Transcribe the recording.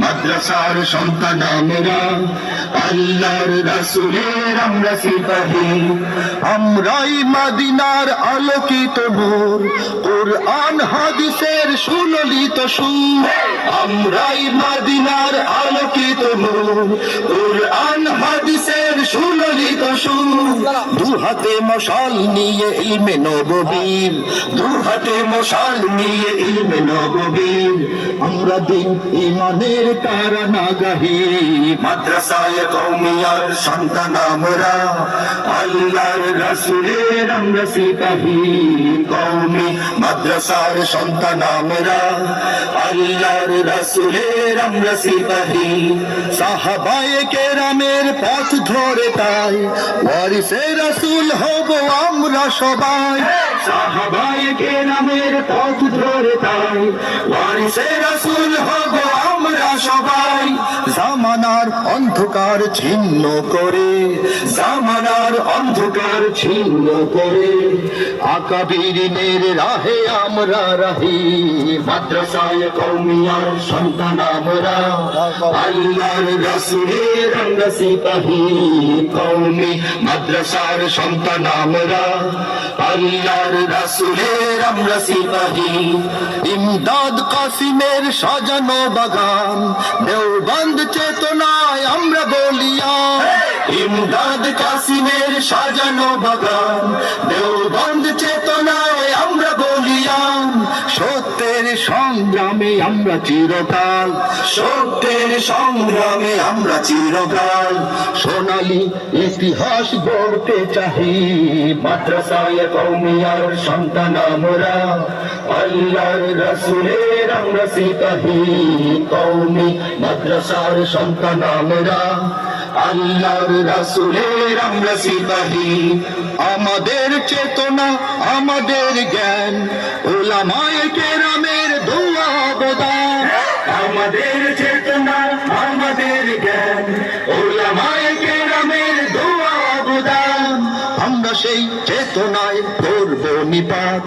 মাদ্রাসার সন্তান আমরা আল্লাহর রাসূলের আমরা আমরাই মাদিনার আলোকিত নূর, কোরআন, হাদিসের সুললিত সুর। আমরাই মাদিনার আলোকিত নূর, কোরআন, হাদিসের সুললিত সুর। দু হাতে মশাল নিয়ে ইলমে নববীর দু হাতে মশাল নিয়ে ইলমে নববীর। আমরা দিন ইমানের তারা নাগাহি মাদ্রাসায় কৌমিয়ার সন্তান আমরা, আল্লাহর রাসূলের আমরা সিপাহী। মাদ্রাসার সন্তান আমরা। আল্লাহর রাসুলের আমরা সিপাহী। সাহাবায়ে কেরামের পথ ধরে তাই। ওয়ারিসে রাসুল হব আমরা সবাই। কেরামের পথ ধরে তাই। ওয়ারিসে রাসূল হব আমরা সবাই। জামানার অন্ধকার ছিন্ন করে। জামানার অন্ধকার ছিন্ন করে। রাহে আমরা রাহি। মাদ্রাসায় কৌমিয়ার সন্তান আমরা। আল্লাহর রাসূলের আমরা সিপাহী কৌমি মাদ্রাসার সন্তান আমরা। আল্লাহর রাসূলের আমরা সিপাহি। ইমদাদ কাসিমের সাজানো বাগান, দেওবন্দ চেতনায় আমরা বলিয়া। ইমদাদ কাসিমের সাজানো বাগান দেওবন্দ সংগ্রামে আমরা চিরকাল। সত্যের সংগ্রামে আমরা চিরকাল। সোনালী ইতিহাস গড়তে চাহি। মাদ্রাসায় কৌমিয়ার সন্তান আমরা। আল্লাহর রাসূলের আমরা সিপাহী কৌমি মাদ্রাসার সন্তান আমরা। আল্লাহর রাসূলের আমরা সিপাহী আমাদের চেতনা আমাদের জ্ঞান। ওলামায়ে কেরামের দোয়া অবদান আমাদের চেতনা আমাদের জ্ঞান। ওলামায়ে কেরামের দোয়া অবদান। আমরা সেই চেতনায় করব নিপাত।